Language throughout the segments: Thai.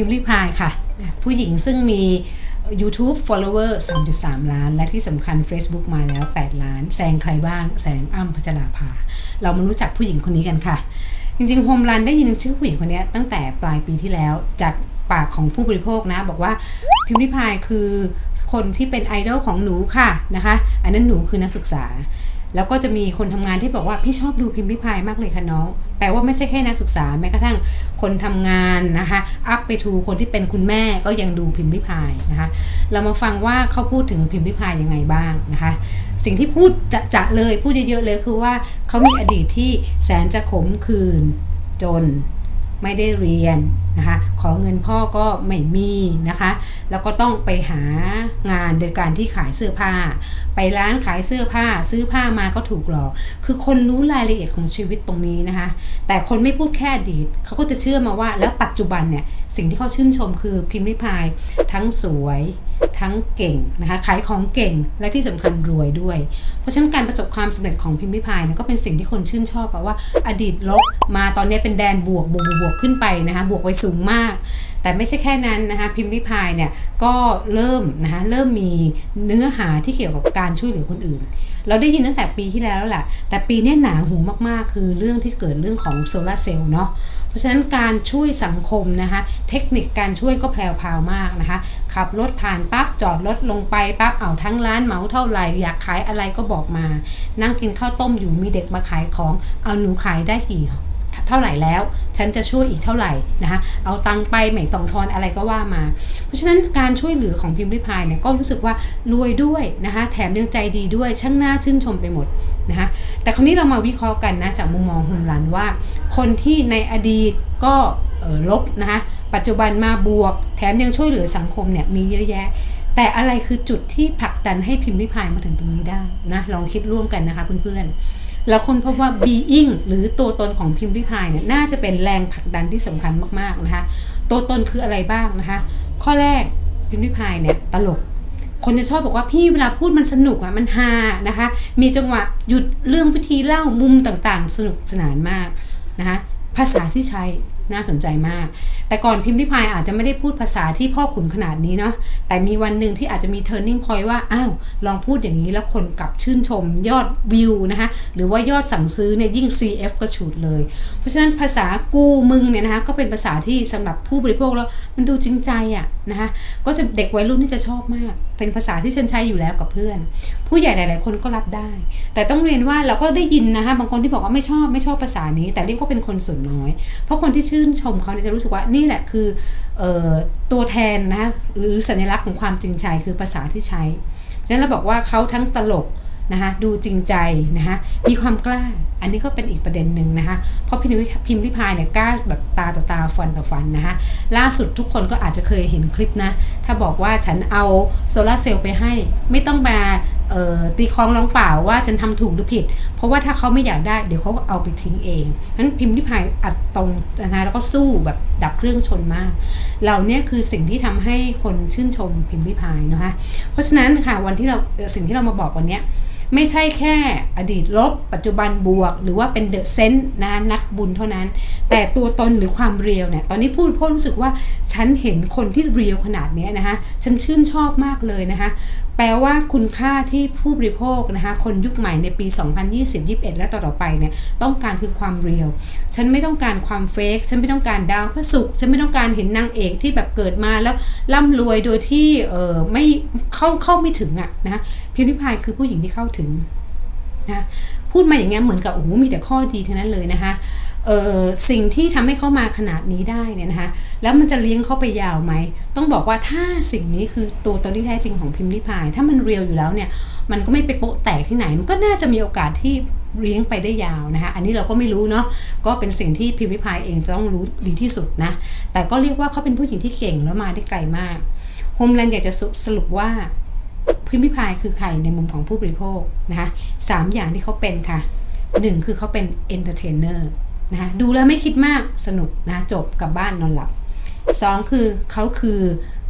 พิมพ์ริพายค่ะ ผู้หญิงซึ่งมี YouTube follower 3.3 ล้าน และที่สำคัญ Facebook มาแล้ว 8 ล้าน แซงใครบ้าง แซงอ้ำพัชราภา เรามารู้จักผู้หญิงคนนี้กันค่ะ จริงๆโฮมรันได้ยินชื่อผู้หญิงคนนี้ตั้งแต่ปลายปีที่แล้วจากปากของผู้บริโภคนะ บอกว่าพิมพ์ริพายคือคนที่เป็นไอดอลของหนูค่ะนะคะ อันนั้นหนูคือนักศึกษา แล้วก็จะมีคนทำงานที่บอกว่าพี่ชอบดูพิมพ์ริพายมากเลยค่ะน้อง แปลว่าไม่ใช่แค่นักศึกษาแม้กระทั่งคนทำงานนะคะอัพไปทูคนที่เป็นคุณแม่ก็ยังดูพิมพ์ริพายนะคะเรามาฟังว่าเขาพูดถึงพิมพ์ริพายยังไงบ้างนะคะสิ่งที่พูดจะจะเลยพูดเยอะๆเลยคือว่าเขามีอดีตที่แสนจะขมขื่นจน ไม่ได้เรียนนะคะ ขอเงินพ่อก็ไม่มีนะคะ แล้วก็ต้องไปหางานโดยการที่ขายเสื้อผ้า ไปร้านขายเสื้อผ้า ซื้อผ้ามาก็ถูกหลอก คือคนรู้รายละเอียดของชีวิตตรงนี้นะคะ แต่คนไม่พูดแค่อดีตเขาก็จะเชื่อมาว่าแล้วปัจจุบันเนี่ย สิ่งที่เขาชื่นชมคือพิมพ์ริพายทั้งสวยทั้งเก่งนะคะขายของเก่งและที่สำคัญรวยด้วย เพราะฉะนั้นการประสบความสำเร็จของพิมพ์ริพายนี่ยก็เป็นสิ่งที่คนชื่นชอบแปลว่าอดีตลบมาตอนนี้เป็นแดนบวกบวกบวกขึ้นไปนะคะบวกไปสูงมาก แต่ไม่ใช่แค่นั้นนะคะพิมพ์ริพายเนี่ยก็เริ่มนะคะเริ่มมีเนื้อหาที่เกี่ยวกับการช่วยเหลือคนอื่น เราได้ยินตั้งแต่ปีที่แล้วแล้วแหละแต่ปีนี้หนาหูมากๆ คือเรื่องที่เกิดเรื่องของโซลาเซลล์เนาะ เพราะฉะนั้นการช่วยสังคมนะคะ เทคนิคการช่วยก็แพรวพาวมากนะคะ ขับรถผ่านปั๊บจอดรถลงไปปั๊บเอาทั้งร้านเหมาเท่าไหร่อยากขายอะไรก็บอกมา นั่งกินข้าวต้มอยู่มีเด็กมาขายของเอาหนูขายได้กี่เท่าไหร่แล้ว ฉันจะช่วยอีกเท่าไหร่นะคะเอาตังไปไม่ต้องทอนอะไรก็ว่ามา เพราะฉะนั้นการช่วยเหลือของพิมพ์ริพายเนี่ยก็รู้สึกว่ารวยด้วยนะคะแถมยังใจดีด้วยช่างน่าชื่นชมไปหมดนะคะแต่คราวนี้เรามาวิเคราะห์กันนะจากมุมมองโฮมรันว่า คนที่ในอดีตก็ลบนะคะปัจจุบันมาบวก แถมยังช่วยเหลือสังคมเนี่ยมีเยอะแยะ แต่อะไรคือจุดที่ผลักดันให้พิมพ์ริพายมาถึงตรงนี้ได้นะลองคิดร่วมกันนะคะเพื่อนๆแล้วคนพบว่า being หรือตัวตนของพิมพ์ริพายเนี่ยน่าจะเป็นแรงผลักดันที่สำคัญมากๆนะคะตัวตนคืออะไรบ้างนะคะ ข้อแรกพิมพ์ริพายเนี่ยตลก คนจะชอบบอกว่าพี่เวลาพูดมันสนุกอะมันฮานะคะ มีจังหวะหยุดเรื่องพิธีเล่ามุมต่างๆ สนุกสนานมากนะคะภาษาที่ใช้น่าสนใจมาก แต่ก่อนพิมพ์ริพายอาจจะไม่ได้พูดภาษาที่พ่อขุนขนาดนี้เนาะแต่มีวันหนึ่งที่อาจจะมี turning point ว่าอ้าวลองพูดอย่างนี้แล้วคนกลับชื่นชมยอดวิวนะคะหรือว่ายอดสั่งซื้อเนี่ยยิ่ง CF ก็ฉุดเลย เพราะฉะนั้นภาษากูมึงเนี่ยนะคะก็เป็นภาษาที่สำหรับผู้บริโภคแล้วมันดูจริงใจอะนะคะก็จะเด็กวัยรุ่นที่จะชอบมาก เป็นภาษาที่ฉันใช้อยู่แล้วกับเพื่อน ผู้ใหญ่หลาย ๆ คนก็รับได้ แต่ต้องเรียนว่าเราก็ได้ยินนะคะบางคนที่บอกว่าไม่ชอบไม่ชอบภาษานี้ แต่เรียกว่าเป็นคนส่วนน้อย เพราะคนที่ชื่นชมเขาเนี่ยจะรู้สึกว่านี่ี่แหละคือออตัวแทนนะคะหรือสัญลักษณ์ของความจริงใจคือภาษาที่ใช้ฉะนั้นเราบอกว่าเขาทั้งตลกนะคะดูจริงใจนะคะมีความกล้า อันนี้ก็เป็นอีกประเด็นหนึ่งนะคะเพราะพิมพ์พิมพ์ริพายเนี่ยกล้าแบบตาต่อตาฟันต่อฟันนะคะล่าสุดทุกคนก็อาจจะเคยเห็นคลิปนะ ถ้าบอกว่าฉันเอาโซลาเซลล์ไปให้ ไม่ต้องมา ตีคล้องร้องเปล่าว่าฉันทำถูกหรือผิด เพราะว่าถ้าเขาไม่อยากได้เดี๋ยวเขาเอาไปทิ้งเองนั้นพิมพ์ริพายอัดตรงนะแล้วก็สู้แบบดับเครื่องชนมาก เหล่านี้คือสิ่งที่ทำให้คนชื่นชมพิมพ์ริพายนะคะเพราะฉะนั้นค่ะวันที่เราสิ่งที่เรามาบอกวันนี้ไม่ใช่แค่อดีตลบ ปัจจุบันบวก หรือว่าเป็นเดอะเซนต์นะนักบุญเท่านั้น แต่ตัวตนหรือความเรียวเนี่ยตอนนี้พูดพ่อรู้สึกว่าฉันเห็นคนที่เรียวขนาดนี้นะคะฉันชื่นชอบมากเลยนะคะ แปลว่าคุณค่าที่ผู้บริโภคนะคะคนยุคใหม่ในปี 2020-21 และต่อๆไปเนี่ยต้องการคือความเรียว ฉันไม่ต้องการความเฟกฉันไม่ต้องการดาวพระศุกร์ฉันไม่ต้องการเห็นนางเอกที่แบบเกิดมาแล้วร่ำรวยโดยที่เออไม่เข้าเข้าไม่ถึงอะนะพิมพิพายคือผู้หญิงที่เข้าถึงนะพูดมาอย่างเงี้ยเหมือนกับโอ้โหมีแต่ข้อดีทั้งนั้นเลยนะคะ สิ่งที่ทำให้เขามาขนาดนี้ได้เนี่ยนะคะแล้วมันจะเลี้ยงเขาไปยาวไหม ต้องบอกว่าถ้าสิ่งนี้คือตัวตนที่แท้จริงของพิมพ์ริพาย ถ้ามันเรียวอยู่แล้วเนี่ยมันก็ไม่ไปโปะแตกที่ไหน มันก็น่าจะมีโอกาสที่เลี้ยงไปได้ยาวนะคะอันนี้เราก็ไม่รู้เนาะก็เป็นสิ่งที่พิมพ์ริพายเองจะต้องรู้ดีที่สุดนะแต่ก็เรียกว่าเขาเป็นผู้หญิงที่เก่งแล้วมาได้ไกลมากโฮมแลนด์อยากจะสรุปว่าพิมพ์ริพายคือใครในมุมของผู้บริโภคนะคะสามอย่างที่เขาเป็นค่ะหนึ่งคือเขาเป็นเอนเตอร์เทนเนอร์ นะดูแล้วไม่คิดมากสนุกนะจบกลับบ้านนอนหลับสองคือเขาคือ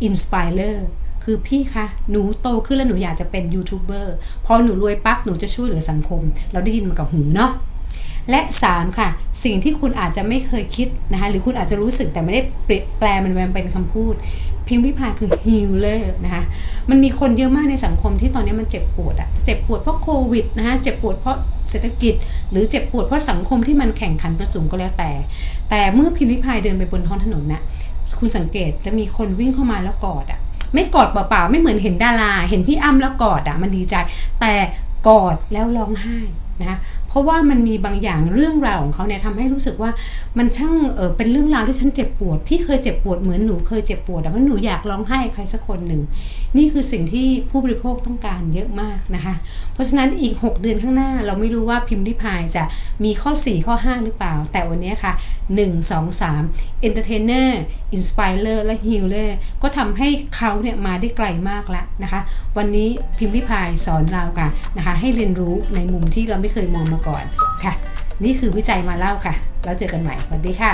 อินสปายเลอร์คือพี่คะ หนูโตขึ้นแล้วหนูอยากจะเป็นยูทูบเบอร์พอหนูรวยปั๊บหนูจะช่วยเหลือสังคม เราได้ยินมากับหูเนาะ และ 3 ค่ะ สิ่งที่คุณอาจจะไม่เคยคิดนะคะหรือคุณอาจจะรู้สึกแต่ไม่ได้แปลมันเป็นคำพูด พิมพ์ริพายคือ healer นะคะมันมีคนเยอะมากในสังคมที่ตอนนี้มันเจ็บปวดอะเจ็บปวดเพราะโควิดนะคะเจ็บปวดเพราะเศรษฐกิจ หรือเจ็บปวดเพราะสังคมที่มันแข่งขันกันสูงก็แล้วแต่ แต่เมื่อพิมพ์ริพายเดินไปบนท้องถนนนะคุณสังเกตจะมีคนวิ่งเข้ามาแล้วกอดอะไม่กอดเปล่าๆไม่เหมือนเห็นดารา เห็นพี่อ้ำแล้วกอดอะมันดีใจ แต่กอดแล้วร้องไห้นะคะเพราะว่ามันมีบางอย่างเรื่องราวของเขาเนี่ยทำให้รู้สึกว่ามันช่างเออเป็นเรื่องราวที่ฉันเจ็บปวด พี่เคยเจ็บปวดเหมือนหนูเคยเจ็บปวดแต่ว่าหนูอยากร้องไห้ใครสักคนหนึ่ง นี่คือสิ่งที่ผู้บริโภคต้องการเยอะมากนะคะ เพราะฉะนั้นอีก 6 เดือนข้างหน้าเราไม่รู้ว่าพิมพ์ริพายจะมีข้อ 4 ข้อ 5 หรือเปล่า แต่วันนี้ค่ะ 1 2 3 Entertainer Inspirer และ Healer ก็ทำให้เขาเนี่ยมาได้ไกลมากแล้วนะคะ วันนี้พิมพ์ริพายสอนเราค่ะนะคะให้เรียนรู้ในมุมที่เราไม่เคยมองมาก่อนค่ะ นี่คือวิจัยมาเล่าค่ะ แล้วเจอกันใหม่สวัสดีค่ะ